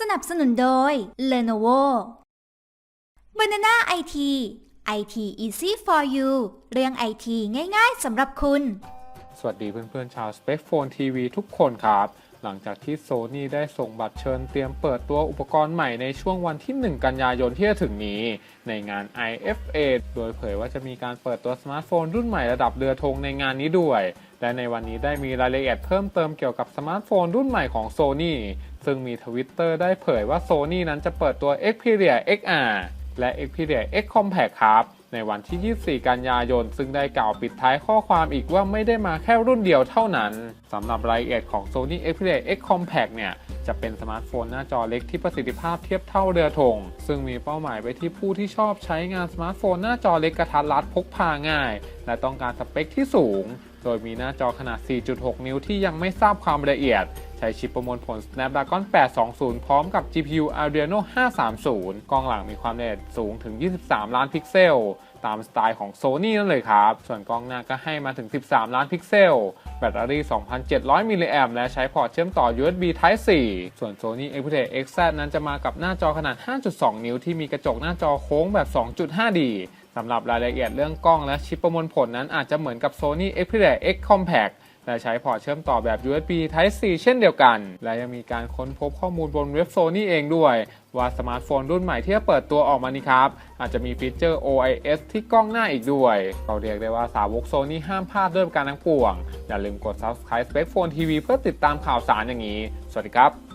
สนับสนุนโดย Lenovo Banana IT IT easy for you เรื่อง IT ง่ายๆสำหรับคุณ สวัสดีเพื่อนๆชาว s p e c p h o n e TV ทุกคนครับ หลังจากที่ Sony ได้ส่งบัตรเชิญเตรียมเปิดตัวอุปกรณ์ใหม่ในช่วงวันที่ 1 กันยายนที่จะถึงนี้ ในงาน IFA โดยเผยว่าจะมีการเปิดตัวสมาร์ทโฟนรุ่นใหม่ระดับเรือธงในงานนี้ด้วยและในวันนี้ได้มีรายละเอียดเพิ่มเติมเกี่ยวกับสมาร์ทโฟนรุ่นใหม่ของ Sony ซึ่งมีทวิตเตอร์ได้เผยว่า Sony นั้นจะเปิดตัว Xperia XR และ Xperia X Compact ครับในวันที่ 24 กันยายน ซึ่งได้กล่าวปิดท้ายข้อความอีกว่าไม่ได้มาแค่รุ่นเดียวเท่านั้น สำหรับรายละเอียดของ Sony Xperia X Compact เนี่ย จะเป็นสมาร์ทโฟนหน้าจอเล็กที่ประสิทธิภาพเทียบเท่าเรือธง ซึ่งมีเป้าหมายไปที่ผู้ที่ชอบใช้งานสมาร์ทโฟนหน้าจอเล็กกระทัดรัดพกพาง่าย และต้องการสเปคที่สูง โดยมีหน้าจอขนาด 4.6 นิ้วที่ยังไม่ทราบความละเอียด ช้ชิปประมวลผล Snapdragon 820 พร้อมกับ GPU Adreno 530 กล้องหลังมีความละเอียดสูงถึง 23 ล้านพิกเซล ตามสไตล์ของ Sony นั่นเลยครับ ส่วนกล้องหน้าก็ให้มาถึง 13 ล้านพิกเซล แบตเตอรี่ 2,700 มิลลิแอมและใช้พอร์ตเชื่อมต่อ USB Type C ส่วน Sony Xperia XZ นั้นจะมากับหน้าจอขนาด 5.2 นิ้วที่มีกระจกหน้าจอโค้งแบบ 2.5D สำหรับรายละเอียดเรื่องกล้องและชิปประมวลผลนั้นอาจจะเหมือนกับ Sony Xperia X Compact และใช้พอร์ตเชื่อมต่อแบบ USB Type C เช่นเดียวกัน และยังมีการค้นพบข้อมูลบนเว็บโซนี่เองด้วย ว่าสมาร์ทโฟนรุ่นใหม่ที่จะเปิดตัวออกมานี้ครับ อาจจะมีฟีเจอร์ OIS ที่กล้องหน้าอีกด้วยเราเรียกได้ว่าสาวกโซนี่ห้ามพลาดด้วยประการทั้งปวง อย่าลืมกด Subscribe Spec Phone TV เพื่อติดตามข่าวสารอย่างนี้ สวัสดีครับ